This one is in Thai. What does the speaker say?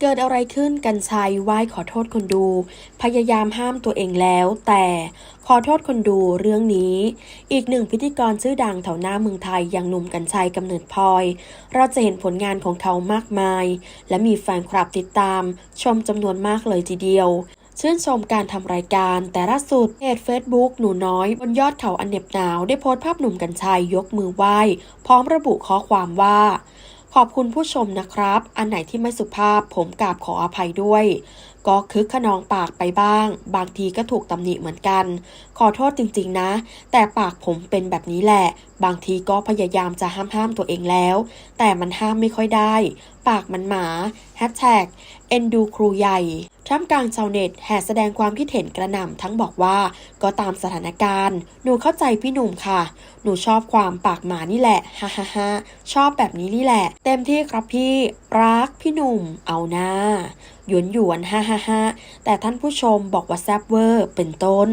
เกิดอะไรขึ้นกันชัยไหว้ขอโทษคนดู พยายามห้ามตัวเองแล้ว แต่ขอโทษคนดูเรื่องนี้ อีกหนึ่งพิธีกรชื่อดังแถวหน้าเมืองไทยอย่างหนุ่มกันชัยกำเนิดพลอย เราจะเห็นผลงานของเขามากมาย และมีแฟนคลับติดตาม ชมจำนวนมากเลยทีเดียวชื่นชมการทำรายการ แต่ล่าสุดเพจ Facebook หนูน้อย บนยอดเขาอันเหน็บหนาว ได้โพสต์ภาพหนุ่มกัญชัยยกมือไหว้ พร้อมระบุข้อความว่า ขอบคุณผู้ชมนะครับ อันไหนที่ไม่สุภาพผมกราบขออภัยด้วย ก็คึกขนองปากไปบ้าง บางทีก็ถูกตำหนิเหมือนกัน ขอโทษจริงๆนะ แต่ปากผมเป็นแบบนี้แหละ บางทีก็พยายามจะห้ามห้ามตัวเองแล้ว แต่มันห้ามไม่ค่อยได้ ปากมันหมาแฮชแท็กเอ็นดูครูใหญ่ท่ามกลางชาวเน็ตแห่แสดงความคิดเห็นกระหน่ำทั้งบอกว่า ก็ตามสถานการณ์ หนูเข้าใจพี่หนุ่มค่ะ หนูชอบความปากหมานี่แหละฮ่าฮ่าฮ่าชอบแบบนี้นี่แหละ เต็มที่ครับพี่รักพี่หนุ่ม เอาหน้าหยวนหยวนๆฮ่าฮ่าฮ่าแต่ท่านผู้ชมบอกว่าแซบเวอร์เป็นต้น